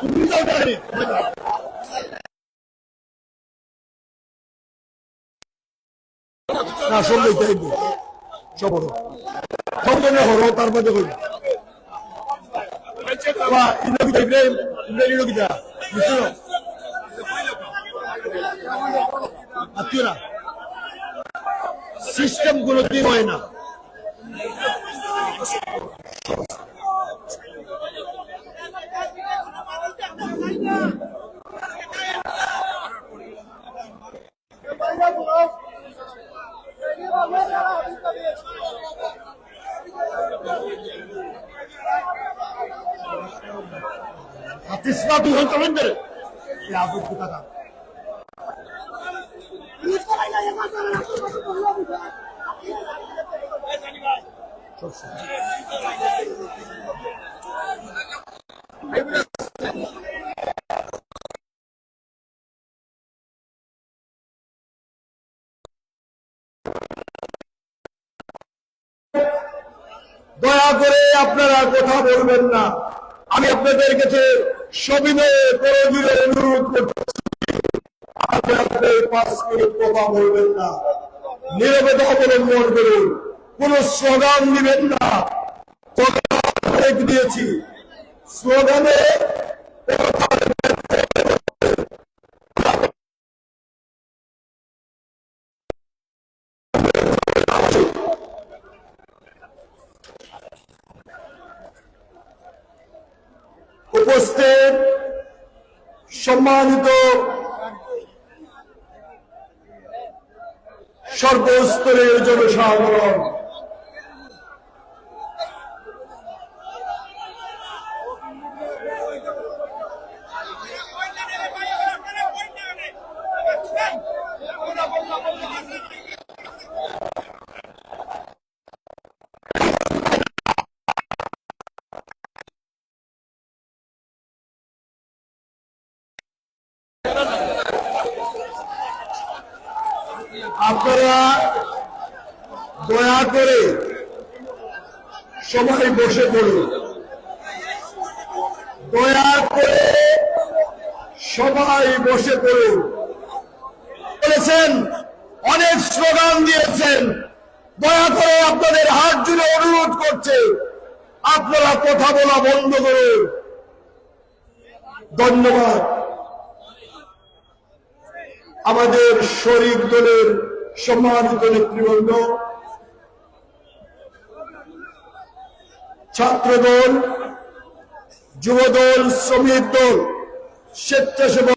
তুমি যাও তাহলে না সব লইতে সব হলো সব জন্য হলো তার মধ্যে কই বা ইন্দ্রকি ইব্রাহিম ইব্রাহিম লোকিটা বুঝছ আত্মীয় সিস্টেমগুলো কি হয় না। আবুল কথা দয়া করে আপনারা কথা বলবেন না। আমি আপনাদের কাছে সবিনয়ে অনুরোধ করতেছি। আপনাদের পাঁচ মিনিট কথা বলবেন না। নিরবতা অবলম্বন করুন। কোন স্লোগান দিবেন না। স্লোগান দিয়েছি। স্লোগানে উপস্থিত সম্মানিত সর্বস্তরের জনসাধারণ। আপনারা দয়া করে সবাই বসে পড়ুন। দয়া করে সবাই বসে পড়ুন। বলেছেন, অনেক স্লোগান দিয়েছেন। দয়া করে আপনাদের হাত জুড়ে অনুরোধ করছে, আপনারা কথা বলা বন্ধ করুন। ধন্যবাদ। আমাদের শরীর দলের সম্মানিত নেতৃবৃন্দ ছাত্র দল যুব দল শ্রমিক দল স্বেচ্ছাসেবক